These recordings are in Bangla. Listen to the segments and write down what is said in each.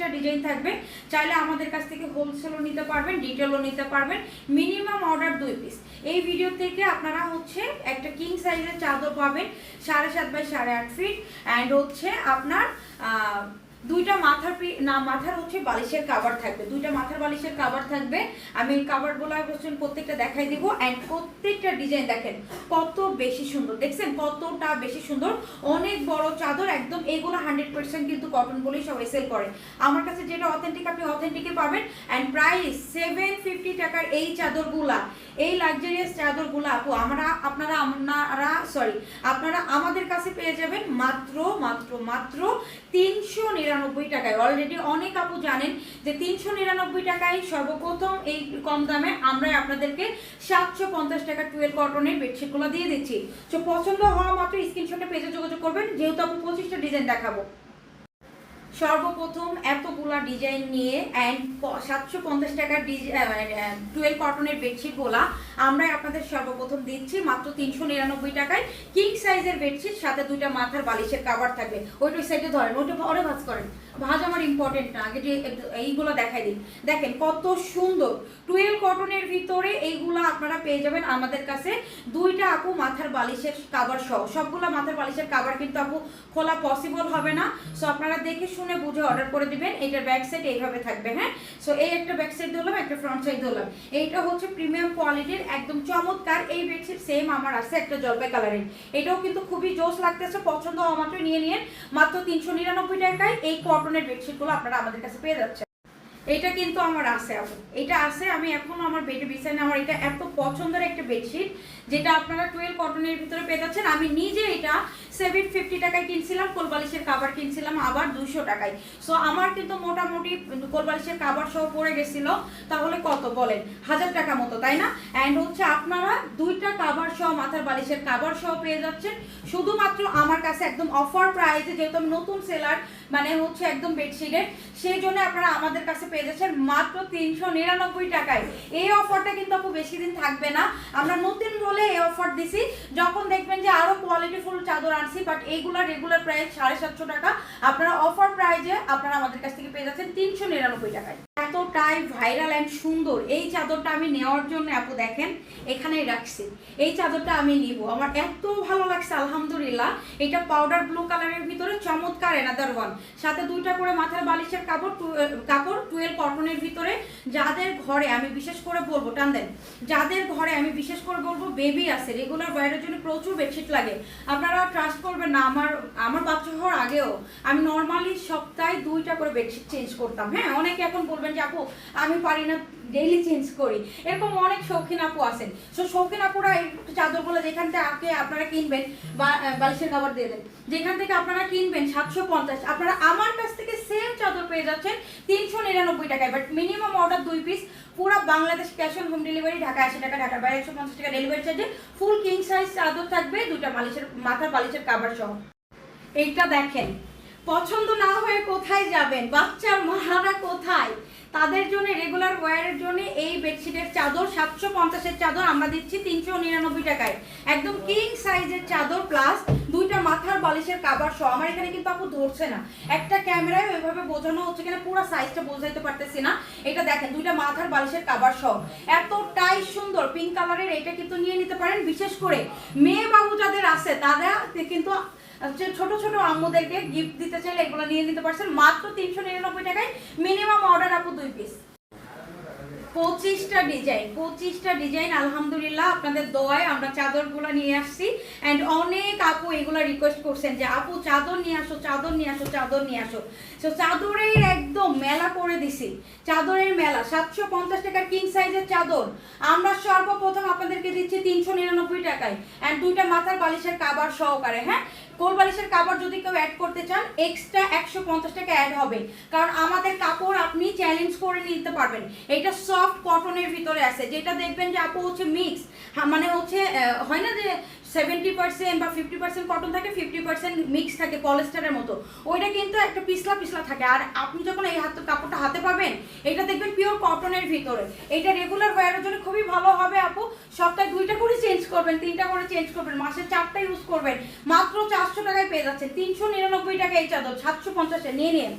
পঁচিশটা ডিজাইন থাকবে, চাইলে আমাদের কাছ থেকে হোলসেলও নিতে পারবেন ডিটেলও নিতে পারবেন মিনিমাম অর্ডার দুই পিস এই ভিডিও থেকে আপনারা হচ্ছে একটা কিং সাইজের চাদর পাবেন, সাড়ে সাত বাই সাড়ে আট ফিট অ্যান্ড হচ্ছে আপনার দুইটা মাথার না, মাথার হচ্ছে বালিশের কাভার থাকবে। দুইটা মাথার বালিশের কাভার থাকবে। আমি কাভারগুলো হচ্ছেন প্রত্যেকটা দেখাই দিব অ্যান্ড প্রত্যেকটা ডিজাইন দেখেন, কত বেশি সুন্দর। দেখছেন কতটা বেশি সুন্দর? অনেক বড় চাদর একদম এগুলো হান্ড্রেড পার্সেন্ট কিন্তু কটন বলেই সবাই সেল করে। আমার কাছে যেটা অথেন্টিক আপনি অথেন্টিকে পাবেন অ্যান্ড প্রাইস সেভেন ফিফটি টাকার এই চাদরগুলা, এই লাক্সারিয়াস চাদরগুলো আপু, আমরা, আপনারা আপনারা সরি আপনারা আমাদের কাছে পেয়ে যাবেন মাত্র মাত্র মাত্র তিনশো নিরানব্বই টাকায়। অলরেডি অনেক আপু জানেন যে তিনশো নিরানব্বই টাকায় সর্বপ্রথম এই কম দামে আমরা আপনাদেরকে সাতশো পঞ্চাশ টাকা টুয়েলভ কটনের বেডশিটগুলো দিয়ে দিচ্ছি। তো পছন্দ হওয়া মাত্র স্ক্রিনশটে পেজে যোগাযোগ করবেন। যেহেতু আপু পঁচিশটা ডিজাইন দেখাবো। সর্বপ্রথম এতগুলা ডিজাইন নিয়ে অ্যান্ড সাতশো পঞ্চাশ টাকার টুয়েলভ কটনের বেডশিট গোলা আমরা আপনাদের সর্বপ্রথম দিচ্ছি মাত্র তিনশো নিরানব্বই টাকায়। কিং সাইজের বেডশিট সাথে দুইটা মাথার বালিশের কাভার থাকবে। ওইটা ওই সাইডে ধরেন, ওইটা পরে ভাজ করেন। ভাজ আমার ইম্পর্টেন্ট না, আগে যে এইগুলো দেখাই দিন দেখেন কত সুন্দর। টুয়েলভ কটনের ভিতরে এইগুলো আপনারা পেয়ে যাবেন আমাদের কাছে। দুইটা আপু মাথার বালিশের কাভার সহ। সবগুলো মাথার বালিশের কাভার কিন্তু আপু খোলা পসিবল হবে না। সো আপনারা দেখে শুনে বুঝে অর্ডার করে দিবেন। এটার ব্যাক সাইড এইভাবে থাকবে হ্যাঁ? সো এই একটা ব্যাক সাইড দিলাম একটা ফ্রন্ট সাইড দিলাম এইটা হচ্ছে প্রিমিয়াম কোয়ালিটির একদম চমৎকার, এই বেডশিট সেম আমার আছে একটা জলপাই কালারের এটাও কিন্তু খুবই জোস লাগতেছে পছন্দ হওয়া নিয়ে নিয়ে মাত্র তিনশো নিরানব্বই টাকায় এই কটনের বেডশিটগুলো আপনারা আমাদের কাছে পেয়ে যাচ্ছেন। এটা কিন্তু আমার আছে, আপু। এটা আছে, আমি এখনও আমার বেডে বিছানে আমার এটা এত পছন্দের একটা বেডশিট যেটা আপনারা টুয়েলভ কটনের ভিতরে পেয়ে যাচ্ছেন। আমি নিজে এটা সেভেন ফিফটি টাকায় কিনছিলাম, কোলবালিশের কাবার কিনছিলাম, আবার দুশো টাকায়। সো আমার কিন্তু মোটামুটি কোলবালিশের কাবার সহ পড়ে গেছিল। তাহলে কত বলেন? হাজার টাকা মতো, তাই না? অ্যান্ড হচ্ছে আপনারা দুইটা কাবার সহ, মাথার বালিশের কাবার সহ পেয়ে যাচ্ছেন। শুধুমাত্র আমার কাছে একদম অফার প্রাইসে যেহেতু আমি নতুন সেলার মানে হচ্ছে একদম বেডশিটের সেই জন্য আপনারা আমাদের কাছে পেয়ে যাচ্ছেন মাত্র তিনশো নিরানব্বই টাকায়। এই অফারটা কিন্তু আপু বেশি দিন থাকবে না। আমরা নতুন রোলে এই অফার দিছি। যখন দেখবেন যে আরও কোয়ালিটিফুল চাদর আনছি বাট এইগুলা রেগুলার প্রাইস সাড়ে সাতশো টাকা। আপনারা অফার প্রাইজে আপনারা আমাদের কাছ থেকে পেয়ে যাচ্ছেন তিনশো নিরানব্বই টাকায়। এতটাই ভাইরাল অ্যান্ড সুন্দর। এই চাদরটা আমি নেওয়ার জন্য আপু দেখেন, এখানেই রাখছি। এই চাদরটা আমি নিব। আমার এত ভালো লাগছে, আলহামদুলিল্লাহ। এটা পাউডার ব্লু কালারের ভিতরে চমৎকার এনাদার ওয়ান সাথে দুইটা করে মাথার বালিশের কাপড় কাপড় টুয়েলভ কটনের ভিতরে। যাদের ঘরে, আমি বিশেষ করে বলব, টান দেন। যাদের ঘরে, আমি বিশেষ করে বলব বেবি আছে রেগুলার বাইরের জন্য প্রচুর বেডশিট লাগে। আপনারা ট্রাস্ট করবেন না, আমার আমার বাচ্চা হওয়ার আগেও আমি নর্মালি সপ্তাহে দুইটা করে বেডশিট চেঞ্জ করতাম। হ্যাঁ অনেকে এখন বলবেন যে আপু আমি পারি না ডেইলি চেঞ্জ করি। এরকম অনেক শৌখিন আপু আছেন। সো শৌখিন আপুরা এই চাদরগুলো যেখান থেকে আগে আপনারা কিনবেন বালিশের খাবার দিয়ে দেন। যেখান থেকে আপনারা কিনবেন, সাতশো পঞ্চাশ। আপনারা আমার কাছ থেকে সেম চাদর পেয়ে যাচ্ছেন, তিনশো নিরানব্বই টাকায়। বাট মিনিমাম অর্ডার দুই পিস পুরো Bangladesh cash on home delivery Dhaka আশি টাকা, ঢাকার বাইরে একশো পঞ্চাশ টাকা ডেলিভারি চার্জে ফুল কিং সাইজ চাদর থাকবে, দুইটা বালিশের, মাথার বালিশের কাবার সহ। এইটা দেখেন, পছন্দ না হয়ে কোথায় যাবেন? বাচ্চার মারা কোথায়? তাদের জন্য রেগুলার ওয়্যারের জন্য এই বেডশিটের চাদর, সাতশো পঞ্চাশের চাদর আমরা দিচ্ছি তিনশো নিরানব্বই টাকায়। একদম কিং সাইজের চাদর প্লাস দুইটা মাথার বালিশের কাবার সহ। আমার এখানে কিন্তু আপু ধরছে না। একটা ক্যামেরায় ওইভাবে বোঝানো হচ্ছে কিনা পুরো সাইজটা বোঝাইতে পারতেছি না। এটা দেখেন, দুইটা মাথার বালিশের কাবার সহ। এতটাই সুন্দর পিঙ্ক কালারের এটা কিন্তু নিয়ে নিতে পারেন। বিশেষ করে মেয়ে বাবু যাদের আছে, তারা কিন্তু ছোট ছোট আম্মুদেরকে গিফট দিতে চাইলে এগুলো নিয়ে নিতে পারছেন। মাত্র তিনশো নিরানব্বই টাকায় মিনিমাম অর্ডার আপু দুই পিস পঁচিশটা ডিজাইন পঁচিশটা ডিজাইন আলহামদুলিল্লাহ আপনাদের দোয়ায় আমরা চাদরগুলো নিয়ে আসছি। অ্যান্ড অনেক আপু এগুলো রিকোয়েস্ট করছেন যে, আপু, চাদর নিয়ে আসো, চাদর নিয়ে আসো, চাদর নিয়ে আসো। তো চাদরের একদম মেলা করে দিছি। চাদরের মেলা, সাতশো পঞ্চাশ টাকার কিং সাইজের চাদর। আমরা সর্বপ্রথম আপনাদেরকে দিচ্ছি তিনশো নিরানব্বই টাকায়। অ্যান্ড দুইটা মাথার বালিশের কাবার সহকারে হ্যাঁ? কোল বালিশের কাপড় যদি কেউ অ্যাড করতে চান এক্সট্রা একশো পঞ্চাশ টাকা অ্যাড হবে। কারণ আমাদের কাপড় আপনি চ্যালেঞ্জ করে নিতে পারবেন। এটা সফট কটনের ভিতরে আছে। যেটা দেখবেন যে আপু হচ্ছে মিক্স মানে হচ্ছে হয় না যে সেভেন্টি পার্সেন্ট বা ফিফটি পার্সেন্ট কটন থাকে ফিফটি পার্সেন্ট মিক্স থাকে পলেস্টারের মতো। ওইটা কিন্তু একটা পিছলা পিছলা থাকে। আর আপনি যখন এই হাত কাপড়টা হাতে পাবেন, এটা দেখবেন পিওর কটনের ভিতরে। এটা রেগুলার ওয়ারের জন্য খুবই ভালো হবে আপু। সপ্তাহে দুইটা করে চেঞ্জ করবেন, তিনটা করে চেঞ্জ করবেন, মাসে চারটা ইউজ করবেন। মাত্র চারশো টাকায় পেয়ে যাচ্ছে তিনশো নিরানব্বই টাকা এই চাদর, সাতশো পঞ্চাশে নিয়ে নিন।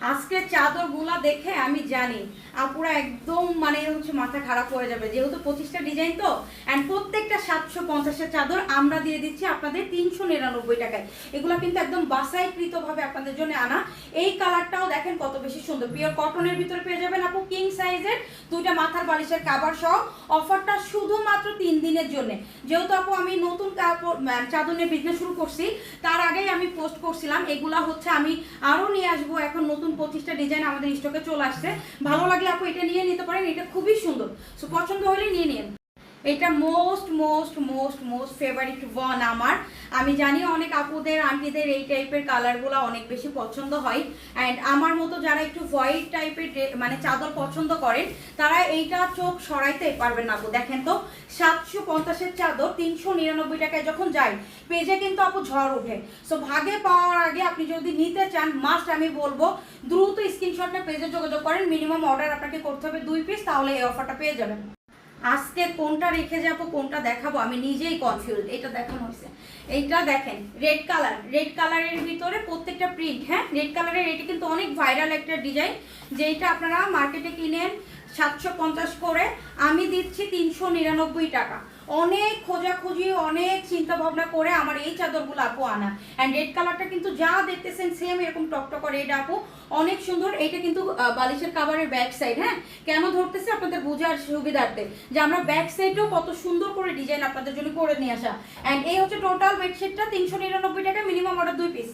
আজকে চাদরগুলা দেখে আমি জানি আপুরা একদম মানে হচ্ছে মাথা খারাপ হয়ে যাবে। যেহেতু পঁচিশটা ডিজাইন তো অ্যান্ড প্রত্যেকটা সাতশো পঞ্চাশের চাদর আমরা দিয়ে দিচ্ছি আপনাদের তিনশো নিরানব্বই টাকায়। এগুলো কিন্তু একদম বাসাইকৃতভাবে আপনাদের জন্য আনা। এই কালারটাও দেখেন কত বেশি সুন্দর। পিওর কটনের ভিতরে পেয়ে যাবেন আপু কিং সাইজের দুইটা মাথার বালিশের কাবার সহ। অফারটা শুধুমাত্র তিন দিনের জন্য। যেহেতু আপু আমি নতুন কাপড় চাদর নিয়ে বিজনেস শুরু করছি, তার আগেই আমি পোস্ট করছিলাম। এগুলা হচ্ছে আমি আরও নিয়ে আসব এখন নতুন পঁচিশটা ডিজাইন আমাদের স্টকে চলে আসছে। ভালো লাগলে আপু এটা নিয়ে নিতে পারেন, এটা খুবই সুন্দর। সো পছন্দ হলে নিয়ে নিন। এটা most most most most favourite one আমার। আমি জানি অনেক আপুদের আন্টিদের এই টাইপের কালারগুলো অনেক বেশি পছন্দ হয়। অ্যান্ড আমার মতো যারা একটু হোয়াইট টাইপের মানে চাদর পছন্দ করেন, তারা এইটা চোখ সরাইতে পারবেন না আপু। দেখেন তো, সাতশো পঞ্চাশের চাদর তিনশো নিরানব্বই টাকায় যখন যায়, পেজে কিন্তু আপু ঝড় ওঠে। সো ভাগে পাওয়ার আগে আপনি যদি নিতে চান মাস্ট আমি বলব, দ্রুত স্ক্রিনশটটা পেজে যোগাযোগ করেন। মিনিমাম অর্ডার আপনাকে করতে হবে দুই পিস তাহলে এই অফারটা পেয়ে যাবেন। আজকে কোনটা রেখে যাব, কোনটা দেখাবো, আমি নিজেই কনফিউজ এটা দেখানো হয়েছে। এইটা দেখেন রেড কালার রেড কালারের ভিতরে প্রত্যেকটা প্রিন্ট হ্যাঁ? রেড কালারের এটা কিন্তু অনেক ভাইরাল একটা ডিজাইন যেটা আপনারা মার্কেটে কিনেন সাতশো পঞ্চাশ করে। আমি দিচ্ছি তিনশো নিরানব্বই টাকা। অনেক খোঁজাখুঁজি, অনেক চিন্তা ভাবনা করে আমার এই চাদরগুলো আপু আনা। অ্যান্ড রেড কালারটা কিন্তু যা দেখতেছেন সেম এরকম টকটক রেড আপু। অনেক সুন্দর এটা কিন্তু বালিশের কাভারের ব্যাক সাইড হ্যাঁ? কেন ধরতেছে আপনাদের বোঝার সুবিধার্থে? যে আমরা ব্যাক সাইডেও কত সুন্দর করে ডিজাইন আপনাদের জন্য করে নিয়ে আসা। অ্যান্ড এই হচ্ছে টোটাল বেডশিটটা তিনশো নিরানব্বই টাকা মিনিমাম অর্ডার দুই পিস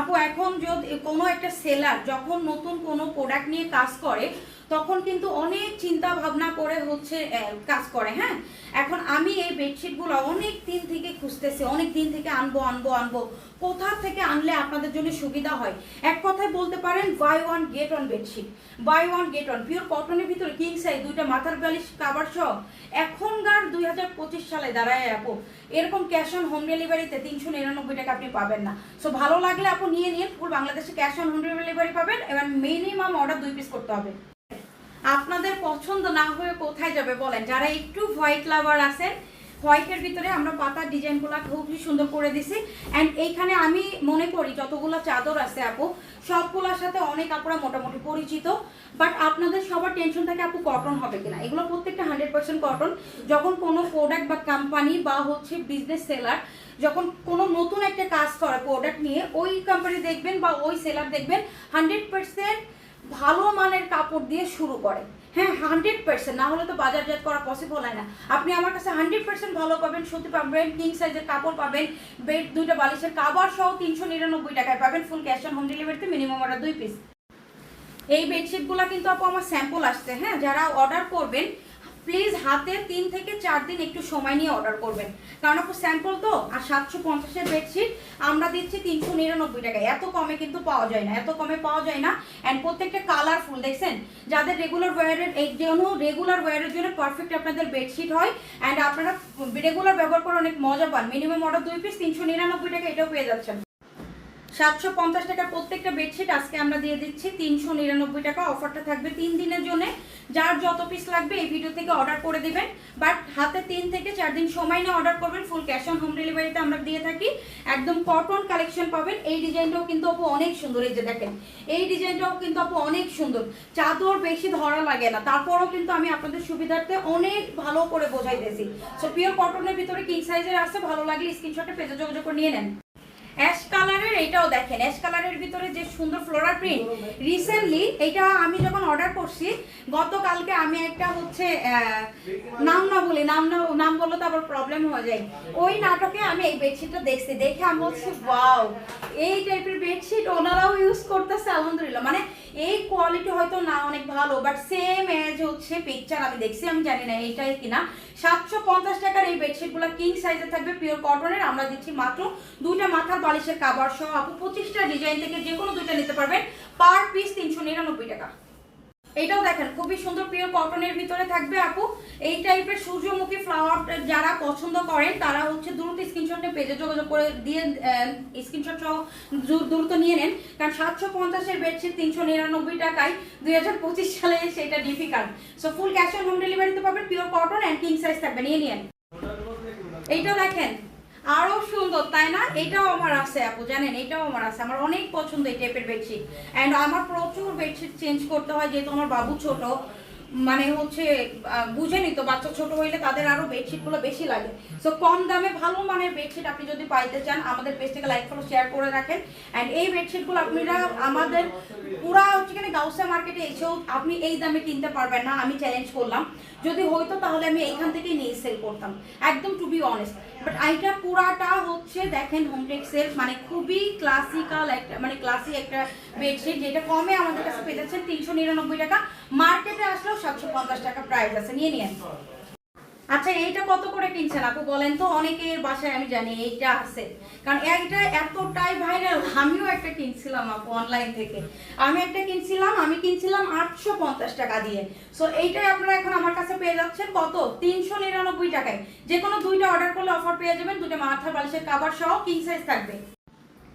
আপু, এখন যদি কোনো একটা সেলার যখন নতুন কোনো প্রোডাক্ট নিয়ে কাজ করে তখন কিন্তু অনেক চিন্তা ভাবনা করে হচ্ছে কাজ করে হ্যাঁ? এখন আমি এই বেডশিটগুলো অনেক দিন থেকে খুঁজতেছি, অনেক দিন থেকে আনব আনব আনব। কোথা থেকে আনলে আপনাদের জন্য সুবিধা হয়? এক কথায় বলতে পারেন buy one get one bedsheet buy one get one pure কটনের ভিতরে কিং সাইজ দুইটা মাথার বালিশ কাবার সহ এখনকার দুই হাজার পঁচিশ সালে দাঁড়ায় আপু। এরকম ক্যাশ অন হোম ডেলিভারিতে তিনশো নিরানব্বই টাকা আপনি পাবেন না। সো ভালো লাগলে আপু নিয়ে নিন ফুল বাংলাদেশে ক্যাশ অন হোম ডেলিভারি পাবেন, এবার মিনিমাম অর্ডার দুই পিস করতে হবে। আপনাদের পছন্দ না হয়ে কোথায় যাবে বলেন? যারা একটু হোয়াইট লাভার আছেন হোয়াইটের ভিতরে আমরা পাতার ডিজাইনগুলো খুবই সুন্দর করে দিছি। অ্যান্ড এইখানে আমি মনে করি যতগুলো চাদর আছে আপু, সবগুলোর সাথে অনেক আপুরা মোটামুটি পরিচিত। বাট আপনাদের সবার টেনশন থাকে আপু কটন হবে কিনা। এগুলো প্রত্যেকটা হান্ড্রেড পার্সেন্ট কটন যখন কোনো প্রোডাক্ট বা কোম্পানি বা হচ্ছে বিজনেস সেলার যখন কোনো নতুন একটা কাজ করে প্রোডাক্ট নিয়ে, ওই কোম্পানি দেখবেন বা ওই সেলার দেখবেন হান্ড্রেড পার্সেন্ট ভালো মানের কাপড় দিয়ে শুরু করে। হ্যাঁ হান্ড্রেড পার্সেন্ট না হলে তো বাজারজাত করা পসিবল হয় না। আপনি আমার কাছে হান্ড্রেড পার্সেন্ট ভালো পাবেন, সুতি পাবেন কিং সাইজের কাপড় পাবেন, বেড, দুইটা বালিশের কাবার সহ তিনশো নিরানব্বই টাকায় পাবেন ফুল ক্যাশ অন হোম ডেলিভারিতে মিনিমাম অর্ডার দুই পিস এই বেডশিটগুলো কিন্তু আপু আমার স্যাম্পল আসছে হ্যাঁ যারা অর্ডার করবেন প্লিজ হাতে তিন থেকে চার দিন একটু সময় নিয়ে অর্ডার করবেন। কারণ আপু স্যাম্পল তো, আর সাতশো পঞ্চাশের বেডশিট আমরা দিচ্ছি তিনশো নিরানব্বই টাকায়। এত কমে কিন্তু পাওয়া যায় না, এত কমে পাওয়া যায় না। অ্যান্ড প্রত্যেকটা কালারফুল দেখছেন? যাদের রেগুলার ওয়ারের এই জন্য রেগুলার ওয়ারের জন্য পারফেক্ট আপনাদের বেডশিট হয় অ্যান্ড আপনারা রেগুলার ব্যবহার করে অনেক মজা পান। মিনিমাম অর্ডার দুই পিস তিনশো নিরানব্বই টাকা এটাও পেয়ে যাচ্ছেন। সাতশো পঞ্চাশ টাকার প্রত্যেকটা বেডশিট আজকে আমরা দিয়ে দিচ্ছি, তিনশো নিরানব্বই টাকা। অফারটা থাকবে তিন দিনের জন্য। যার যত পিস লাগবে এই ভিডিও থেকে অর্ডার করে দিবেন। বাট হাতে তিন থেকে চার দিন সময় নিয়ে অর্ডার করবেন ফুল ক্যাশ অন হোম ডেলিভারিতে আমরা দিয়ে থাকি। একদম কটন কালেকশন পাবেন। এই ডিজাইনটাও কিন্তু আপু অনেক সুন্দর, এই যে দেখেন। এই ডিজাইনটাও কিন্তু আপু অনেক সুন্দর। চাদর বেশি ধরা লাগে না। তারপরও কিন্তু আমি আপনাদের সুবিধার্থে অনেক ভালো করে বোঝাইতেছি। সো পিওর কটনের ভিতরে কিং সাইজের আছে, ভালো লাগলে স্ক্রিনশটে পেজে যোগাযোগ করে নিয়ে নেন। অ্যাশ কালারের এটাও দেখেন। অ্যাশ কালারের ভিতরে যে সুন্দর ফ্লোরাল প্রিন্ট। রিসেন্টলি এইটা আমি যখন অর্ডার করছি, গতকালকে আমি একটা হচ্ছে নাম না বলি, নাম না, নাম বললে তো আবার প্রবলেম হয়ে যায়। ওই নাটকে আমি এই বেডশিটটা দেখছি। দেখে আমি বলছি ওয়াও এই টাইপের বেডশিট ওনারাও ইউজ করতেছে, আলহামদুলিল্লাহ। মানে এই কোয়ালিটি হয়তো না অনেক ভালো বাট সেম এজ হচ্ছে পিকচার আমি দেখছি, আমি জানি না এইটাই কিনা। সাতশো পঞ্চাশ টাকার এই বেডশিটগুলো কিং সাইজে থাকবে পিওর কটনের আমরা দিচ্ছি মাত্র দুইটা মাথার বালিশের কাবার সহ আপু, পঁচিশটা ডিজাইন থেকে যে কোনো দুইটা নিতে পারবেন। পার পিস তিনশো নিরানব্বই টাকা। এটাও দেখেন, খুবই সুন্দর পিওর কটনের ভিতরে থাকবে আপু। এই টাইপের সূর্যমুখী ফ্লাওয়ার যারা পছন্দ করেন, তারা হচ্ছে দ্রুত স্ক্রিনশটে পেজে যোগাযোগ করে দিয়ে স্ক্রিনশট সহ দ্রুত নিয়ে নেন। কারণ সাতশো পঞ্চাশের বেডশিট তিনশো নিরানব্বই টাকায় দুই হাজার পঁচিশ সালে সেটা difficult so full cash on home ডেলিভারিতে পাবেন pure cotton and king size থাকবে, নিয়ে নিন এইটা দেখেন আরও সুন্দর তাই না? এটাও আমার আছে আপু জানেন এটাও আমার আছে। আমার অনেক পছন্দ এই টাইপের বেডশিট অ্যান্ড আমার প্রচুর বেডশিট চেঞ্জ করতে হয় যেহেতু আমার বাবু ছোট। মানে হচ্ছে আহ, বুঝেনি তো বাচ্চা ছোট হইলে তাদের আরও বেডশিটগুলো বেশি লাগে। সো কম দামে ভালো মানের বেডশিট আপনি যদি পাইতে চান আমাদের পেজ থেকে লাইক ফলো শেয়ার করে রাখেন। অ্যান্ড এই বেডশিটগুলো আপনারা আমাদের পুরা হচ্ছে কিনা গাউসা মার্কেটে এসেও আপনি এই দামে কিনতে পারবেন না আমি চ্যালেঞ্জ করলাম। যদি হইতো তাহলে আমি এইখান থেকেই নিয়ে সেল করতাম। একদম টু বি অনেস্ট বাট এইটা পুরাটা হচ্ছে দেখেন হোমটেক্সের মানে খুবই ক্লাসিক্যাল একটা মানে ক্লাসিক একটা বেডশিট যেটা কমে আমাদের কাছে পেয়ে যাচ্ছেন তিনশো নিরানব্বই টাকা। মার্কেটে আসলেও সাতশো পঞ্চাশ টাকা প্রাইস আছে। নিয়ে নিয়ে আচ্ছা এইটা কত করে কিনছেন আপু বলেন তো? অনেকের বাসায় আমি জানি এইটা আছে। কারণ এইটা এতটাই ভাইরাল আমিও একটা কিনছিলাম আপু অনলাইন থেকে। আমি একটা কিনছিলাম, আমি কিনছিলাম আটশো পঞ্চাশ টাকা দিয়ে। সো এইটাই আপনারা এখন আমার কাছে পেয়ে যাচ্ছেন। কত? তিনশো নিরানব্বই টাকায়। যে কোনো দুইটা অর্ডার করলে অফার পেয়ে যাবেন দুটো মাথা বালিশের কাবার সহ কিং সাইজ থাকবে।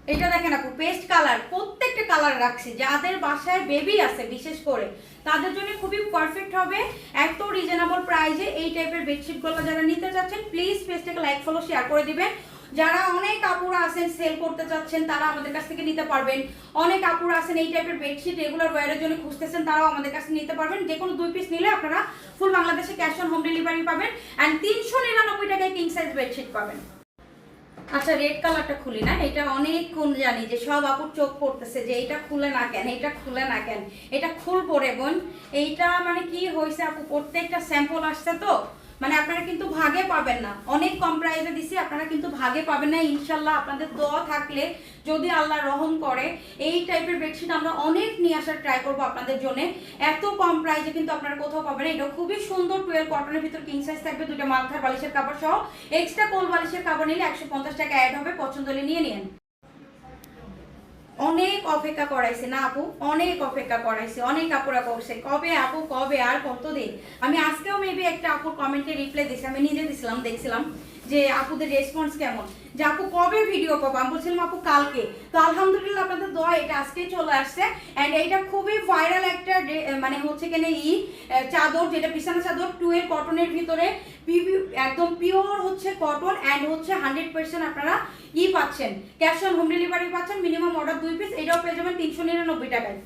এটা দেখেন আপু পেস্ট কালার প্রত্যেকটা কালার রাখছি। যাদের বাসায় বেবি আছে, বিশেষ করে, তাদের জন্য খুবই পারফেক্ট হবে। এত রিজনেবল প্রাইসে এই টাইপের বেডশিটগুলো যারা নিতে চাচ্ছেন প্লিজ পেজটাকে লাইক ফলো শেয়ার করে দিবেন। যারা অনেক কাপড় আছেন সেল করতে চাচ্ছেন, তারা আমাদের কাছ থেকে নিতে পারবেন। অনেক কাপড় আছেন এই টাইপের বেডশিট রেগুলার ওয়ারের জন্য খুঁজতেছেন, তারাও আমাদের কাছে নিতে পারবেন। যে কোনো দুই পিস নিলে আপনারা ফুল বাংলাদেশে ক্যাশ অন হোম ডেলিভারি পাবেন। অ্যান্ড তিনশো নিরানব্বই টাকায় কিং সাইজ বেডশিট পাবেন। আচ্ছা রেড কালারটা খুলি না। এটা অনেক কোন জানি যে সব আপুর চোখ পড়তেছে যে এটা খুলে না কেন, এটা খুলে না কেন। এটা খুল পরে বোন। এইটা মানে কি হয়েছে আপু? প্রত্যেকটা স্যাম্পল আসছে তো। মানে আপনারা কিন্তু ভাগে পাবেন না। অনেক কম প্রাইসে দিছি, আপনারা কিন্তু ভাগে পাবেন না। ইনশাল্লাহ আপনাদের দোয়া থাকলে যদি আল্লাহ রহম করে, এই টাইপের বেডশিট আমরা অনেক নিয়ে আসার ট্রাই করব আপনাদের জন্য। এত কম প্রাইসে কিন্তু আপনারা কোথাও পাবেন না। এটা খুবই সুন্দর টুয়েলভ কটনের ভিতর কিং সাইজ থাকবে দুটো মাথার বালিশের কাপড় সহ। এক্সট্রা কোল বালিশের কাপড় নিলে একশো পঞ্চাশ টাকা অ্যাড হবে, পছন্দ হলে নিয়ে নিন। অনেক অপেক্ষা করাইছে না আপু, অনেক অপেক্ষা করাইছে, অনেক আপুরা করছে কবে আপু, কবে আর কতদিন? আমি আজকেও মেবি একটা আপুর কমেন্টে রিপ্লাই দিছি, আমি নিজে দিছিলাম, দেখছিলাম যে আপুদের রেসপন্স কেমন। যে আপু কবে ভিডিও পাবো? আমি বলছিলাম আপু কালকে। তো আলহামদুলিল্লাহ আপনাদের দোয়া, এটা আজকেই চলে আসছে। অ্যান্ড এইটা খুবই ভাইরাল একটা মানে হচ্ছে কেন ই চাদর, যেটা বিছানা চাদর টুয়েল কটনের ভিতরে। একদম পিওর হচ্ছে কটন অ্যান্ড হচ্ছে হান্ড্রেড পার্সেন্ট আপনারা ই পাচ্ছেন। ক্যাশ অন হোম ডেলিভারি পাচ্ছেন মিনিমাম অর্ডার দুই পিস এটাও পেয়ে যাবেন তিনশো নিরানব্বই টাকায়।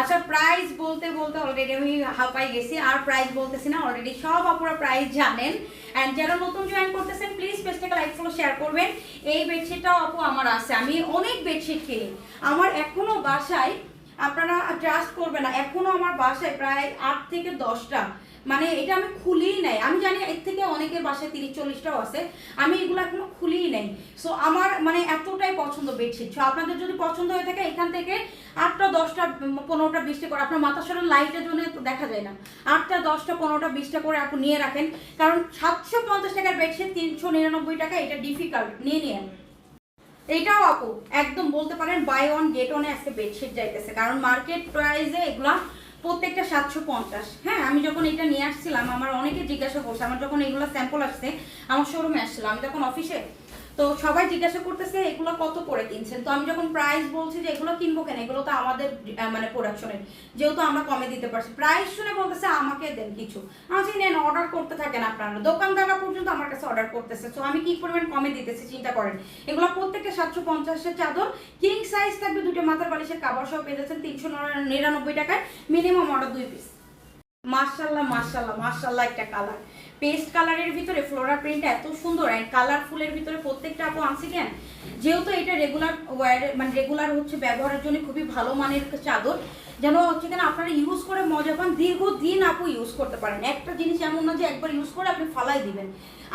আচ্ছা প্রাইস বলতে বলতে অলরেডি আমি হাঁপাই গেছি, আর প্রাইস বলতেছি না অলরেডি সব আপুরা প্রাইস জানেন। অ্যান্ড যারা নতুন জয়েন করতেছেন প্লিজ পেজটাকে লাইক ফলো শেয়ার করবেন। এই বেডশিটটাও আপু আমার আছে, আমি অনেক বেডশিট কিনি। আমার এখনও বাসায় আপনারা ট্রাস্ট করবেন না। এখনও আমার বাসায় প্রায় আট থেকে দশটা। মানে এটা আমি খুলিই নাই। আমি জানি এর থেকে অনেকের বাসায় তিরিশ চল্লিশটাও আছে। আমি এগুলো এখনও খুলিই নাই। সো আমার মানে এতটাই পছন্দ বেডশিট সো আপনাদের যদি পছন্দ হয়ে থাকে, এখান থেকে আটটা, দশটা, পনেরোটা বিশটা করে আপনার মাথা সরের লাইটের জন্য দেখা যায় না। আটটা, দশটা, পনেরোটা বিশটা করে আপনি নিয়ে রাখেন। কারণ সাতশো পঞ্চাশ টাকার বেডশিট তিনশো নিরানব্বই টাকা, এটা ডিফিকাল্ট নিয়ে নিয়ে এইটাও আপু, একদম বলতে পারেন বাই ওয়ান গেট ওয়ানে আজকে বেডশিট যাইতেছে। কারণ মার্কেট প্রাইসে এগুলা প্রত্যেকটা সাতশো পঞ্চাশ। হ্যাঁ আমি যখন এটা নিয়ে আসছিলাম, আমার অনেকে জিজ্ঞাসা করছে, আমার যখন এগুলো স্যাম্পল আসছে, আমার শোরুমে আসছিলাম আমি তখন অফিসে তো সবাই জিজ্ঞাসা করতেছে, এগুলো কত করে কিনছেন? তো আমি যখন প্রাইস বলছি যে, এগুলো কিনবো কেন? এগুলো তো আমাদের মানে প্রোডাকশনের যেহেতু আমরা কমে দিতে পারছি। প্রাইস শুনে বলতেছে, আমাকে দেন কিছু। আমি নেন অর্ডার করতে থাকেন আপনারা। দোকানদাররা পর্যন্ত আমার কাছে অর্ডার করতেছে। তো আমি কি পরিমাণ কমে দিতেছি, চিন্তা করেন। এগুলো প্রত্যেকটা সাতশো পঞ্চাশের চাদর। কিং সাইজ থাকবে দুটো মাথার বালিশের কাবার সহ পেয়ে যাচ্ছেন তিনশো নিরানব্বই টাকায়। মিনিমাম অর্ডার দুই পিস মার্শাল্লাহ মার্শাল্লাহ মার্শাল্লাহ একটা কালার পেস্ট কালারের ভিতরে ফ্লোরা প্রিন্ট এত সুন্দর অ্যান্ড কালারফুলের ভিতরে প্রত্যেকটা আপু আনছি কেন? যেহেতু এটা রেগুলার ওয়ার মানে রেগুলার হচ্ছে ব্যবহারের জন্য খুবই ভালো মানের চাদর, যেন হচ্ছে কেন আপনারা ইউজ করে মজা পান, দীর্ঘদিন আপু ইউজ করতে পারেন। একটা জিনিস এমন না যে একবার ইউজ করে আপনি ফালাই দিবেন।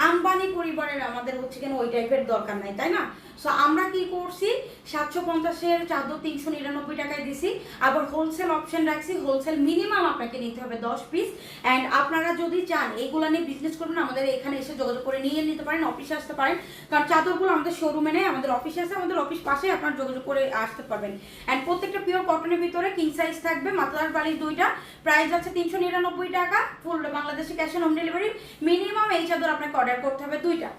আম্বানি পরিবারের আমাদের হচ্ছে কেন ওই টাইপের দরকার নাই, তাই না? সো আমরা কি করছি? সাতশো পঞ্চাশের চাদর তিনশো নিরানব্বই টাকায় দিছি, আবার হোলসেল অপশন রাখছি হোলসেল মিনিমাম আপনাকে নিতে হবে দশ পিস অ্যান্ড আপনারা যদি চান এইগুলো নিয়ে বিজনেস করবেন, আমাদের এখানে এসে যোগাযোগ করে নিয়ে নিতে পারেন অফিসে আসতে পারেন, কারণ চাদরগুলো আমাদের শোরুমে নেই, আমাদের অফিসে আছে, আমাদের অফিস পাশে আপনারা যোগাযোগ করে আসতে পারবেন। অ্যান্ড প্রত্যেকটা পিওর কটনের ভিতরে কিং সাইজ থাকবে মাতার বালিশ দুইটা প্রাইস আছে তিনশো নিরানব্বই টাকা ফুল বাংলাদেশে cash on home delivery minimum এই চাদর আপনাকে অর্ডার করতে হবে দুইটা।